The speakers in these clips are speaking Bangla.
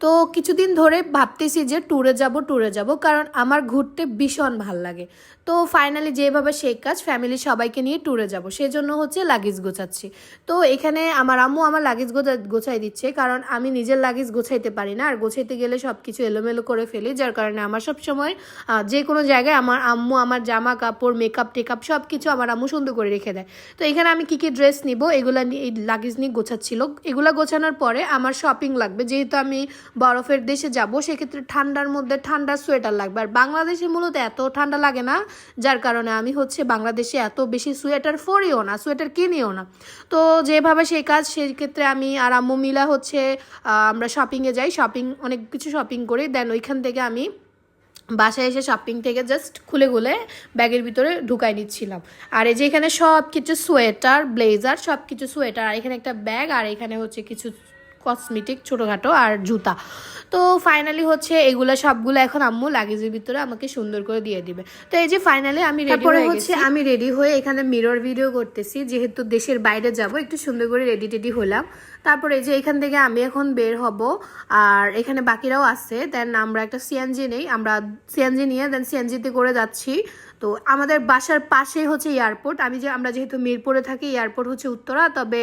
তো কিছুদিন ধরে ভাবতেছি যে ট্যুরে যাব ট্যুরে যাব, কারণ আমার ঘুরতে ভীষণ ভালো লাগে। তো ফাইনালি যেভাবে সেই কাজ ফ্যামিলি সবাইকে নিয়ে ট্যুরে যাব সেই জন্য হচ্ছে লাগেজ গোছাচ্ছি। তো এখানে আমার আম্মু আমার লাগেজ গোছা, গোছাই দিচ্ছে, কারণ আমি নিজের লাগেজ গোছাইতে পারি না। আর গোছাইতে গেলে সব কিছু এলোমেলো করে ফেলি, যার কারণে আমার সব সময় যে কোনো জায়গায় আমার আম্মু, আমার জামা কাপড় মেকআপ টেকআপ সব কিছু আমার আম্মু সুন্দর করে রেখে দেয়। তো এখানে আমি কী কী ড্রেস নিব, এগুলা এই লাগেজ নিয়ে গোছাচ্ছিল। এগুলা গোছানোর পরে আমার শপিং লাগবে, যেহেতু আমি বরফের দেশে যাব, সেক্ষেত্রে ঠান্ডার মধ্যে ঠান্ডার সোয়েটার লাগবে। আর বাংলাদেশে মূলত এত ঠান্ডা লাগে না, যার কারণে আমি হচ্ছে বাংলাদেশে এত বেশি সোয়েটার পরিও না, সোয়েটার কিনিও না। তো যেভাবে সেই কাজ সেই ক্ষেত্রে আমি আর আম্মু মিলা হচ্ছে আমরা শপিংয়ে যাই শপিং অনেক কিছু শপিং করি। দেন ওইখান থেকে আমি বাসায় এসে শপিং থেকে জাস্ট খুলে খুলে ব্যাগের ভিতরে ঢুকাই নিচ্ছিলাম। আর এই যে এখানে সব কিছু সোয়েটার ব্লেজার সব কিছু সোয়েটার, আর এখানে একটা ব্যাগ আর এখানে হচ্ছে কিছু কসমেটিক ছোটোখাটো আর জুতা। তো ফাইনালি হচ্ছে এগুলো সবগুলো এখন আম্মু লাগেজের ভিতরে আমাকে সুন্দর করে দিয়ে দিবে। তো এই যে ফাইনালি আমি রেডি হয়ে হচ্ছে আমি রেডি হয়ে এখানে মিরর ভিডিও করতেছি যেহেতু দেশের বাইরে যাব একটু সুন্দর করে রেডি টেডি হলাম। তারপরে এই যে এখান থেকে আমি এখন বের হব আর এখানে বাকিরাও আছে। দেন আমরা একটা সিএনজি নেই আমরা সিএনজি নিয়ে দেন সিএনজিতে করে যাচ্ছি। তো আমাদের বাসার পাশে হচ্ছে এয়ারপোর্ট। আমি যে আমরা যেহেতু মিরপুরে থাকি এয়ারপোর্ট হচ্ছে উত্তরা তবে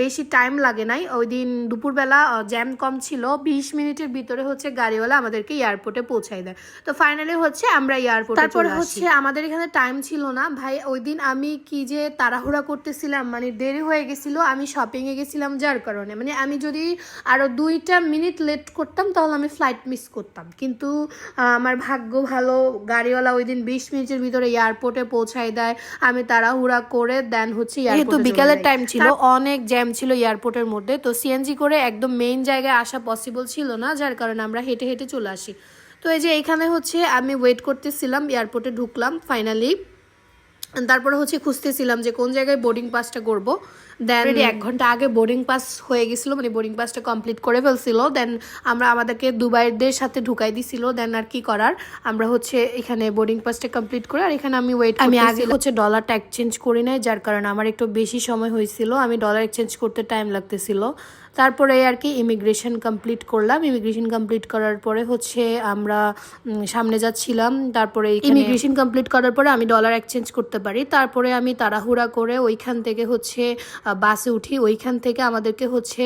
বেশি টাইম লাগে নাই। ওই দিন দুপুরবেলা জ্যাম কম ছিল বিশ মিনিটের ভিতরে হচ্ছে গাড়িওয়ালা আমাদেরকে এয়ারপোর্টে পৌঁছায় দেয়। তো ফাইনালি হচ্ছে আমরা এয়ারপোর্ট তারপরে হচ্ছে আমাদের এখানে টাইম ছিল না। ভাই ওই দিন আমি কি যে তাড়াহুড়া করতেছিলাম মানে দেরি হয়ে গেছিল আমি শপিংয়ে গেছিলাম যার কারণে। মানে আমি যদি আরও দুইটা মিনিট লেট করতাম তাহলে আমি ফ্লাইট মিস করতাম। কিন্তু আমার ভাগ্য ভালো গাড়িওয়ালা ওই দিন বিশ মিনিটের ভিতরে এয়ারপোর্টে পৌঁছাই দেয়। আমি তাড়াহুড়া করে দেন হচ্ছে যেহেতু বিকালের টাইম ছিল অনেক জ্যাম ছিল এয়ারপোর্টের মধ্যে। তো সিএনজি করে একদম মেইন জায়গায় আসা পসিবল ছিল না যার কারণে আমরা হেঁটে হেঁটে চলে আসি। তো এই যে এখানে হচ্ছে আমি ওয়েট করতেছিলাম এয়ারপোর্টে ঢুকলাম ফাইনালি তারপরে হচ্ছে খুঁজতেছিলাম যে কোন জায়গায় বোর্ডিং পাসটা করব। দেন এক ঘণ্টা আগে বোর্ডিং পাস হয়ে গেছিল মানে বোর্ডিং পাসটা কমপ্লিট করে ফেলছিল। দেন আমরা আমাদেরকে দুবাইদের সাথে ঢুকাই দিছিল দেন আর কি করার? আমরা হচ্ছে এখানে বোর্ডিং পাসটা কমপ্লিট করে আর এখানে আমি ওয়েট আমি আগে হচ্ছে ডলারটা এক্সচেঞ্জ করি নাই যার কারণে আমার একটু বেশি সময় হয়েছিল। আমি ডলার এক্সচেঞ্জ করতে টাইম লাগতেছিল। তারপরে আর কি ইমিগ্রেশন কমপ্লিট করলাম। ইমিগ্রেশন কমপ্লিট করার পরে হচ্ছে আমরা সামনে যাচ্ছিলাম। তারপরে ইমিগ্রেশন কমপ্লিট করার পরে আমি ডলার এক্সচেঞ্জ করতে পারি। তারপরে আমি তাড়াহুড়া করে ওইখান থেকে হচ্ছে বাসে উঠি ওইখান থেকে আমাদেরকে হচ্ছে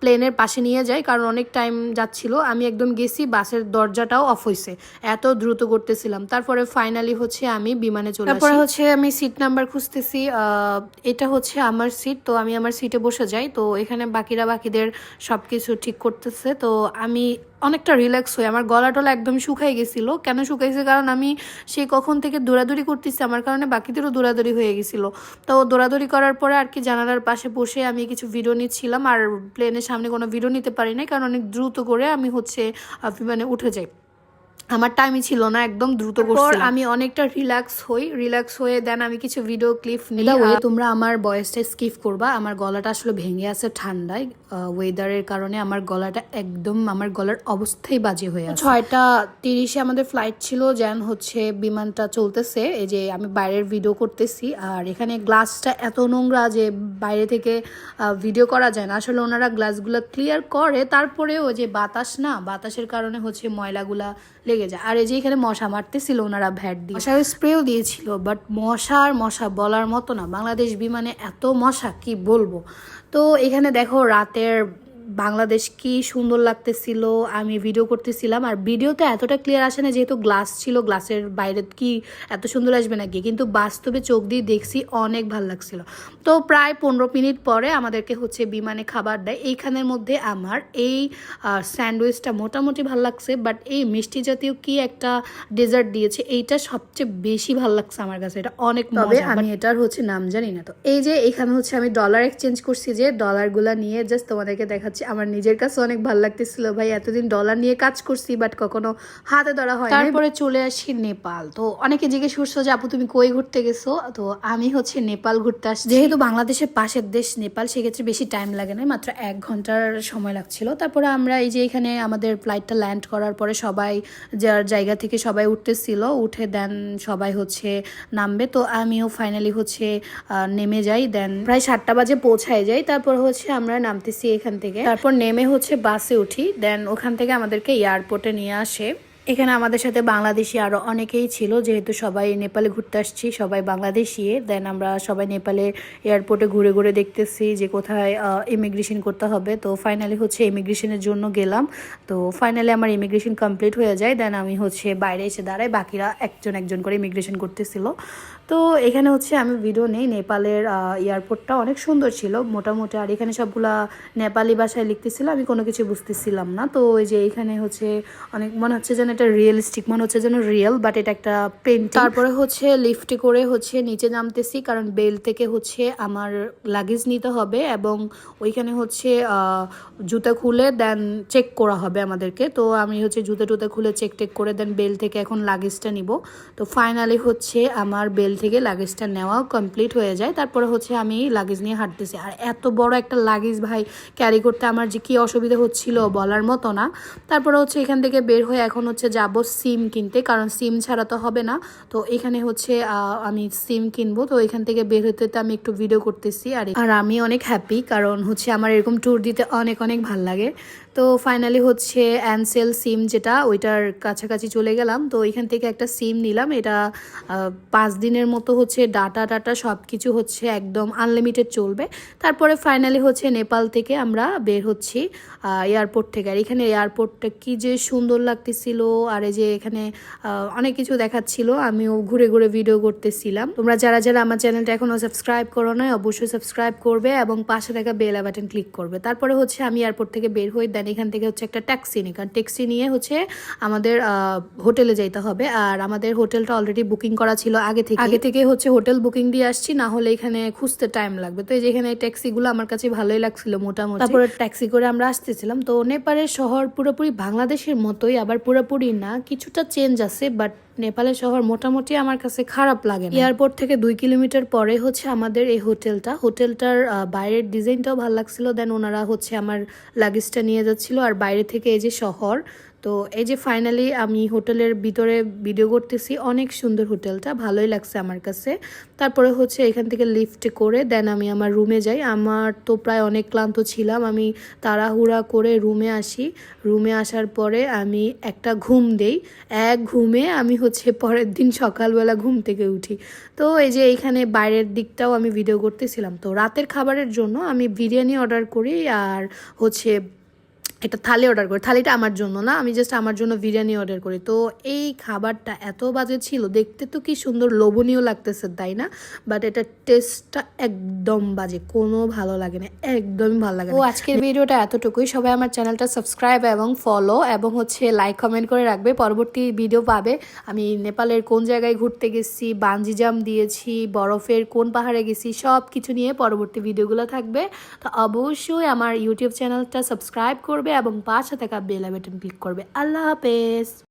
প্লেনের পাশে নিয়ে যায় কারণ অনেক টাইম যাচ্ছিল। আমি একদম গেছি বাসের দরজাটাও অফ হয়েছে এত দ্রুত করতেছিলাম। তারপরে ফাইনালি হচ্ছে আমি বিমানে চলে তারপরে হচ্ছে আমি সিট নাম্বার খুঁজতেছি এটা হচ্ছে আমার সিট তো আমি আমার সিটে বসে যাই। তো এখানে বাকিরা বাকিদের সব কিছু ঠিক করতেছে। তো আমি অনেকটা রিল্যাক্স হই আমার গলা টলা একদম শুকাই গেছিল। কেন শুকাইছে? কারণ আমি সেই কখন থেকে দৌড়াদৌড়ি করতেছি, আমার কারণে বাকিদেরও দৌড়াদৌড়ি হয়ে গেছিল। তো দৌড়াদৌড়ি করার পরে আর কি জানালার পাশে বসে আমি কিছু ভিডিও নিচ্ছিলাম, আর প্লেনের সামনে কোনো ভিডিও নিতে পারি নাই, কারণ অনেক দ্রুত করে আমি হচ্ছে মানে উঠে যাই। আমার টাইমই ছিল না একদম দ্রুত করছিলাম। আমি অনেকটা রিল্যাক্স হই রিল্যাক্স হয়ে দেন আমি কিছু ভিডিও ক্লিপ নিই। ওয়ে তোমরা আমার বয়সটা স্কিপ করবা আমার গলাটা আসলে ভেঙে আছে ঠান্ডায় ওয়েদারের কারণে আমার গলাটা একদম আমার গলার অবস্থাই বাজে হয়ে আছে। ছয়টা তিরিশে আমাদের ফ্লাইট ছিল যেন হচ্ছে বিমানটা চলতেছে এই যে আমি বাইরের ভিডিও করতেছি আর এখানে গ্লাসটা এত নোংরা যে বাইরে থেকে ভিডিও করা যায় না। আসলে ওনারা গ্লাসগুলো ক্লিয়ার করে তারপরেও যে বাতাস না বাতাসের কারণে হচ্ছে ময়লাগুলা লেগে যায়। আর এই যে এখানে মশা মারতেছিল, ওনারা ভ্যাট দিয়ে মশার স্প্রেও দিয়েছিল বাট মশার মশা বলার মতো না। বাংলাদেশ বিমানে এত মশা, কি বলব? তো এখানে দেখো, রাতের বাংলাদেশ কি সুন্দর লাগতেছিল আমি ভিডিও করতেছিলাম। আর ভিডিওতে এতটা ক্লিয়ার আসে না যেহেতু গ্লাস ছিল গ্লাসের বাইরে কি এত সুন্দর আসবে নাকি? কিন্তু বাস্তবে চোখ দিয়ে দেখছি অনেক ভালো লাগছিল। তো প্রায় পনেরো মিনিট পরে আমাদেরকে হচ্ছে বিমানে খাবার দেয়। এইখানের মধ্যে আমার এই স্যান্ডউইচটা মোটামুটি ভালো লাগছে বাট এই মিষ্টি জাতীয় কি একটা ডেজার্ট দিয়েছে এইটা সবচেয়ে বেশি ভালো লাগছে আমার কাছে। এটা অনেক তবে আমি এটার হচ্ছে নাম জানি না তো। এই যে এখানে হচ্ছে আমি ডলার এক্সচেঞ্জ করছি যে ডলারগুলো নিয়ে জাস্ট তোমাদেরকে দেখাচ্ছি। আমার নিজের কাছে অনেক ভালো লাগতেছিল। ভাই এতদিন ডলার নিয়ে কাজ করছি বাট কখনো হাতে ধরা হয় তারপরে চলে আসি নেপাল। তো অনেকে জিজ্ঞেস করছ যে আপু তুমি কই ঘুরতে গেছো? তো আমি হচ্ছে নেপাল ঘুরতে আসছি। যেহেতু বাংলাদেশের পাশের দেশ নেপাল সেক্ষেত্রে বেশি টাইম লাগে না মাত্র এক ঘণ্টার সময় লাগছিল। তারপরে আমরা এই যে এখানে আমাদের ফ্লাইটটা ল্যান্ড করার পরে সবাই যার জায়গা থেকে সবাই উঠতেছিল উঠে দেন সবাই হচ্ছে নামবে। তো আমিও ফাইনালি হচ্ছে নেমে যাই দেন প্রায় সাতটা বাজে পৌঁছায় যাই। তারপর হচ্ছে আমরা নামতেছি এখান থেকে। তারপর নেমে হচ্ছে বাসে উঠি দেন ওখান থেকে আমাদেরকে এয়ারপোর্টে নিয়ে আসে। এখানে আমাদের সাথে বাংলাদেশি আরও অনেকেই ছিল, যেহেতু সবাই নেপালে ঘুরতে আসছি, সবাই বাংলাদেশি। দেন আমরা সবাই নেপালে এয়ারপোর্টে ঘুরে ঘুরে দেখতেছি যে কোথায় ইমিগ্রেশন করতে হবে। তো ফাইনালি হচ্ছে ইমিগ্রেশনের জন্য গেলাম। তো ফাইনালি আমার ইমিগ্রেশন কমপ্লিট হয়ে যায়। দেন আমি হচ্ছে বাইরে এসে দাঁড়াই। বাকিরা একজন একজন করে ইমিগ্রেশন করতেছিল। তো এখানে হচ্ছে আমি ভিডিও নেই। নেপালের এয়ারপোর্টটা অনেক সুন্দর ছিল। মোটামুটি আর এখানে সবগুলা নেপালি ভাষায় লিখতেছিল। আমি কোনো কিছু বুঝতেছিলাম না। তো ওই যে এখানে হচ্ছে অনেক মনে হচ্ছে যেন এটা রিয়েলিস্টিক মনে হচ্ছে যেন রিয়েল বাট এটা একটা পেন্ট তারপরে হচ্ছে লিফটে করে হচ্ছে নিচে নামতেছি, কারণ বেল থেকে হচ্ছে আমার লাগেজ নিতে হবে এবং ওইখানে হচ্ছে জুতা খুলে দেন চেক করা হবে আমাদেরকে। তো আমি হচ্ছে জুতা টুতা খুলে চেক টেক করে দেন বেল থেকে এখন লাগেজটা নিব। তো ফাইনালি হচ্ছে আমার বেল থেকে লাগেজটা নেওয়া কমপ্লিট হয়ে যায়। তারপরে হচ্ছে আমি লাগেজ নিয়ে হাঁটতেছি। আর এত বড় একটা লাগেজ ভাই ক্যারি করতে আমার যে কী অসুবিধা হচ্ছিল বলার মতো না। তারপরে হচ্ছে এখান থেকে বের হয়ে এখন হচ্ছে যাব সিম কিনতে, কারণ সিম ছাড়া তো হবে না। তো এখানে হচ্ছে আমি সিম কিনবো। তো এখান থেকে বের হতে আমি একটু ভিডিও করতেছি। আর আমি অনেক হ্যাপি কারণ হচ্ছে আমার এরকম ট্যুর দিতে অনেক অনেক ভালো লাগে। তো ফাইনালি হচ্ছে অ্যানসেল সিম যেটা, ওইটার কাছাকাছি চলে গেলাম। তো এখান থেকে একটা সিম নিলাম। এটা পাঁচ দিনের মতো হচ্ছে ডাটা টাটা সব কিছু হচ্ছে একদম আনলিমিটেড চলবে। তারপরে ফাইনালি হচ্ছে নেপাল থেকে আমরা বের হচ্ছি এয়ারপোর্ট থেকে। আর এখানে এয়ারপোর্টটা কি যে সুন্দর লাগতেছিল, আর এই যে এখানে অনেক কিছু দেখাচ্ছিল, আমিও ঘুরে ঘুরে ভিডিও করতেছিলাম। তোমরা যারা যারা আমার চ্যানেলটা এখনও সাবস্ক্রাইব করো নয় অবশ্যই সাবস্ক্রাইব করবে এবং পাশে থাকা বেল বাটন ক্লিক করবে। তারপরে হচ্ছে আমি এয়ারপোর্ট থেকে বের হয়ে দেন এখান থেকে হচ্ছে একটা ট্যাক্সি নিই কারণ ট্যাক্সি নিয়ে হচ্ছে আমাদের হোটেলে যাইতে হবে। আর আমাদের হোটেলটা অলরেডি বুকিং করা ছিল আগে থেকে। আগে থেকে হচ্ছে হোটেল বুকিং দিয়ে আসছি না হলে এখানে খুঁজতে টাইম লাগবে। তো এই যে এখানে ট্যাক্সিগুলো আমার কাছে ভালোই লাগছিল মোটামুটি। তারপরে ট্যাক্সি করে আমরা আসতেছিলাম। তো নেপালের শহর পুরোপুরি বাংলাদেশের মতোই আবার পুরোপুরি না। কিছুটা চেঞ্জ আছে বাট নেপালের শহর মোটামুটি আমার কাছে খারাপ লাগে এয়ারপোর্ট থেকে দুই কিলোমিটার পরে হচ্ছে আমাদের এই হোটেলটা। হোটেলটার বাইরের ডিজাইনটাও ভালো লাগছিল। দেন ওনারা হচ্ছে আমার লাগেজটা নিয়ে যাচ্ছিল। আর বাইরে থেকে এই যে শহর তো এই যে ফাইনালি আমি হোটেলের ভিতরে ভিডিও করতেছি, অনেক সুন্দর হোটেলটা, ভালোই লাগছে আমার কাছে। তারপরে হচ্ছে এখান থেকে লিফট করে দেন আমি আমার রুমে যাই। আমার তো প্রায় অনেক ক্লান্ত ছিলাম, আমি তাড়াহুড়া করে রুমে আসি। রুমে আসার পরে আমি একটা ঘুম দেই। এক ঘুমে আমি হচ্ছে পরের দিন সকালবেলা ঘুম থেকে উঠি। তো এই যে এইখানে বাইরের দিকটাও আমি ভিডিও করতেছিলাম। তো রাতের খাবারের জন্য আমি বিরিয়ানি অর্ডার করি আর হচ্ছে একটা থালি অর্ডার করি। থালিটা আমার জন্য না, আমি জাস্ট আমার জন্য বিরিয়ানি অর্ডার করি। তো এই খাবারটা এত বাজে ছিল, দেখতে তো কি সুন্দর লোভনীয় লাগতেছে, তাই না? বাট এটা টেস্টটা একদম বাজে, কোনো ভালো লাগে না, একদমই ভালো লাগে ও, আজকের ভিডিওটা এতটুকুই। সবাই আমার চ্যানেলটা সাবস্ক্রাইব এবং ফলো এবং হচ্ছে লাইক কমেন্ট করে রাখবে। পরবর্তী ভিডিও পাবে। আমি নেপালের কোন জায়গায় ঘুরতে গেছি, বাঞ্জি জাম দিয়েছি, বরফের কোন পাহাড়ে গেছি সব কিছু নিয়ে পরবর্তী ভিডিওগুলো থাকবে। তো অবশ্যই আমার ইউটিউব চ্যানেলটা সাবস্ক্রাইব করবে। এবং পাশে থাকা বেল বাটন ক্লিক করবে। আল্লাহ হাফেজ।